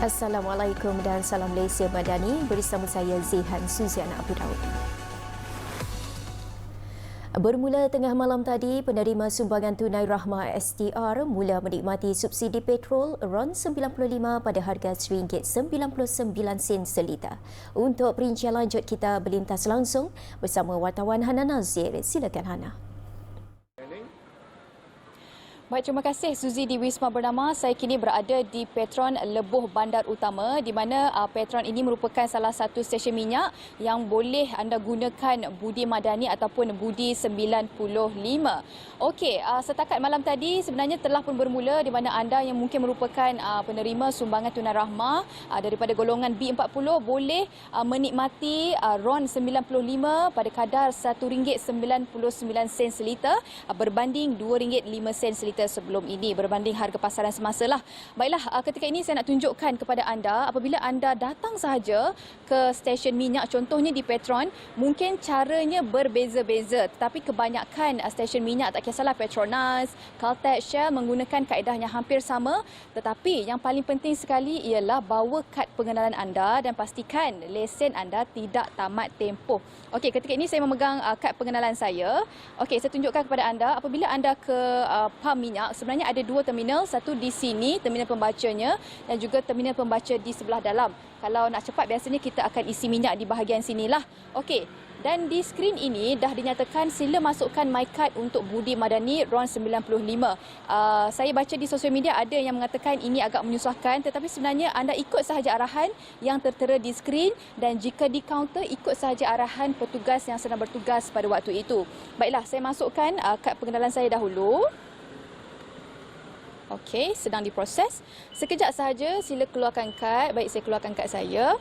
Assalamualaikum dan salam Malaysia Madani bersama saya Zihan Suziana Abu Daud. Bermula tengah malam tadi, penerima sumbangan tunai Rahmah STR mula menikmati subsidi petrol RON 95 pada harga RM1.99 seliter. Untuk perincian lanjut kita berlintas langsung bersama wartawan Hana Nazir. Silakan Hana. Baik, terima kasih Suzy di Wisma Bernama. Saya kini berada di Petron Lebuh Bandar Utama di mana uh, Petron ini merupakan salah satu stesen minyak yang boleh anda gunakan budi madani ataupun budi 95. Okey, uh, setakat malam tadi sebenarnya telah pun bermula di mana anda yang mungkin merupakan uh, penerima sumbangan tunai rahmah uh, daripada golongan B40 boleh uh, menikmati uh, RON 95 pada kadar RM1.99 seliter uh, berbanding RM2.05 seliter kita sebelum ini berbanding harga pasaran semasa lah. Baiklah, uh, ketika ini saya nak tunjukkan kepada anda apabila anda datang sahaja ke stesen minyak contohnya di Petron, mungkin caranya berbeza-beza tetapi kebanyakan uh, stesen minyak tak kisahlah Petronas, Caltex, Shell menggunakan kaedah yang hampir sama tetapi yang paling penting sekali ialah bawa kad pengenalan anda dan pastikan lesen anda tidak tamat tempoh. Okey, ketika ini saya memegang uh, kad pengenalan saya. Okey, saya tunjukkan kepada anda apabila anda ke uh, pam minyak sebenarnya ada dua terminal satu di sini terminal pembacanya dan juga terminal pembaca di sebelah dalam kalau nak cepat biasanya kita akan isi minyak di bahagian sinilah okey dan di skrin ini dah dinyatakan sila masukkan my card untuk Budi Madani RON 95. Uh, saya baca di sosial media ada yang mengatakan ini agak menyusahkan tetapi sebenarnya anda ikut sahaja arahan yang tertera di skrin dan jika di kaunter ikut sahaja arahan petugas yang sedang bertugas pada waktu itu. Baiklah, saya masukkan uh, kad pengenalan saya dahulu. Okey, sedang diproses. Sekejap sahaja sila keluarkan kad. Baik, saya keluarkan kad saya.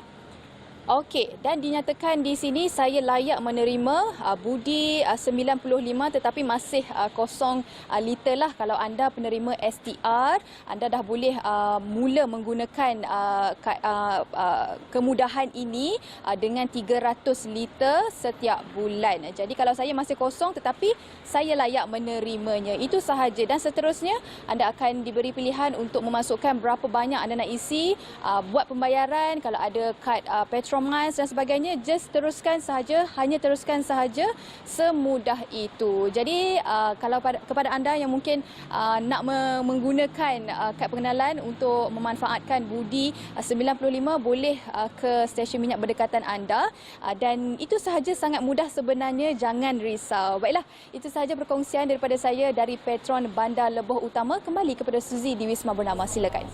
Okey, dan dinyatakan di sini saya layak menerima uh, budi uh, 95 tetapi masih uh, kosong uh, liter lah. Kalau anda penerima STR, anda dah boleh uh, mula menggunakan uh, uh, uh, kemudahan ini uh, dengan 300 liter setiap bulan. Jadi kalau saya masih kosong tetapi saya layak menerimanya. Itu sahaja dan seterusnya anda akan diberi pilihan untuk memasukkan berapa banyak anda nak isi, uh, buat pembayaran kalau ada kad uh, petrol romance dan sebagainya just teruskan sahaja hanya teruskan sahaja semudah itu. Jadi uh, kalau pada, kepada anda yang mungkin uh, nak me- menggunakan uh, kad pengenalan untuk memanfaatkan budi uh, 95 boleh uh, ke stesen minyak berdekatan anda. Uh, dan itu sahaja sangat mudah sebenarnya jangan risau. Baiklah itu sahaja perkongsian daripada saya dari Petron Bandar Lebuh Utama. Kembali kepada Suzy di Wisma Bernama. Silakan.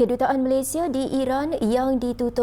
Kedutaan Malaysia di Iran yang ditutup